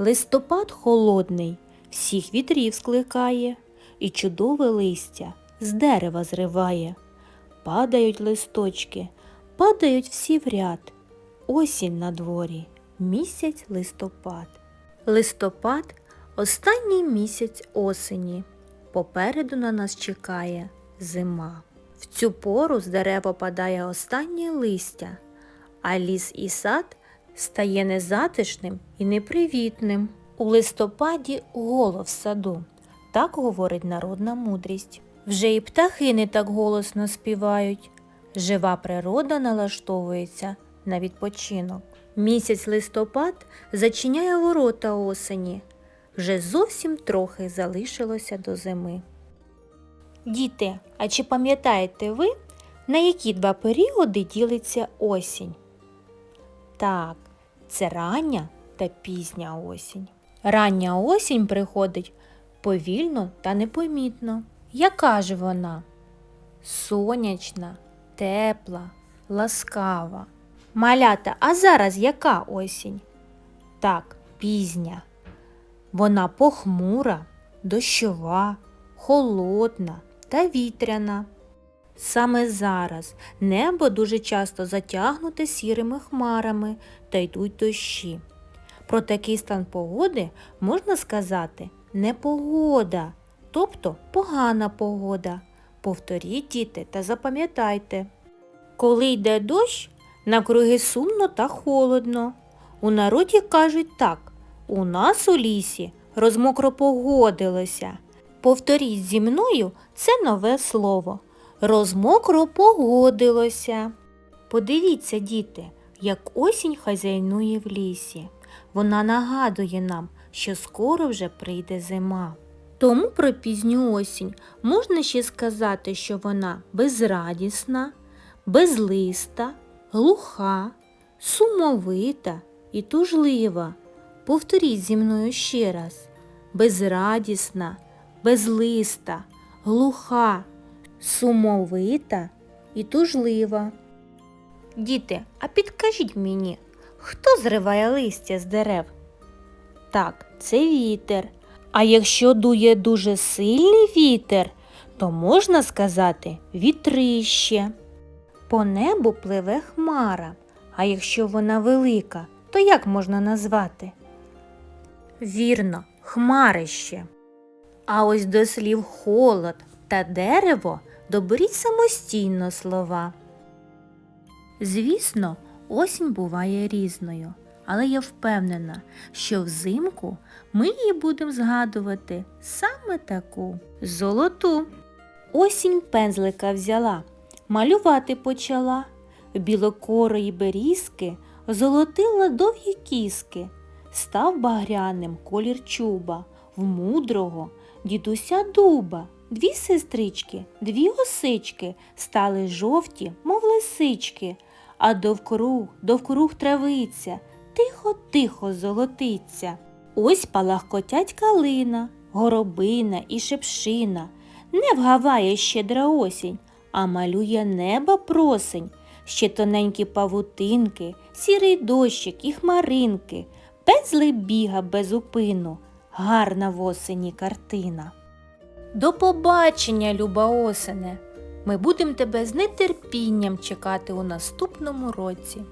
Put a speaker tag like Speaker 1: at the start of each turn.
Speaker 1: Листопад холодний, всіх вітрів скликає, і чудове листя з дерева зриває. Падають листочки, падають всі в ряд. Осінь на дворі, місяць листопад. Листопад останній місяць осені. Попереду на нас чекає зима. В цю пору з дерева падає останнє листя, а ліс і сад стає незатишним і непривітним. У листопаді голов в саду. Так говорить народна мудрість. Вже і птахи не так голосно співають. Жива природа налаштовується на відпочинок. Місяць листопад зачиняє ворота осені. Вже зовсім трохи залишилося до зими. Діти, а чи пам'ятаєте ви, на які два періоди ділиться осінь? Так, це рання та пізня осінь. Рання осінь приходить повільно та непомітно. Яка ж вона? Сонячна, тепла, ласкава. Малята, а зараз яка осінь? Так, пізня. Вона похмура, дощова, холодна та вітряна. Саме зараз небо дуже часто затягнуте сірими хмарами та йдуть дощі. Про такий стан погоди можна сказати непогода, тобто погана погода. Повторіть, діти, та запам'ятайте. Коли йде дощ, навкруги сумно та холодно. У народі кажуть так, у нас у лісі розмокро погодилося. Повторіть зі мною це нове слово. Розмокро погодилося. Подивіться, діти, як осінь хазяйнує в лісі. Вона нагадує нам, що скоро вже прийде зима. Тому про пізню осінь можна ще сказати, що вона безрадісна, безлиста, глуха, сумовита і тужлива. Повторіть зі мною ще раз. Безрадісна, безлиста, глуха, сумовита і тужлива. Діти, а підкажіть мені, хто зриває листя з дерев? Так, це вітер. А якщо дує дуже сильний вітер, то можна сказати вітрище. По небу пливе хмара, а якщо вона велика, то як можна назвати? Вірно, хмарище. А ось до слів холод та дерево доберіть самостійно слова. Звісно, осінь буває різною, але я впевнена, що взимку ми її будемо згадувати саме таку золоту. Осінь пензлика взяла, малювати почала. Білокорої берізки золотила довгі кіски, став багряним колір чуба, в мудрого дідуся дуба. Дві сестрички, дві осички стали жовті, мов лисички, а довкруг, довкруг травиця, тихо-тихо золотиться. Ось палахкотять калина, горобина і шепшина. Не вгаває щедра осінь, а малює неба просень, ще тоненькі павутинки, сірий дощик і хмаринки, пензлик біга без упину, гарна в осені картина. До побачення, люба осене! Ми будемо тебе з нетерпінням чекати у наступному році.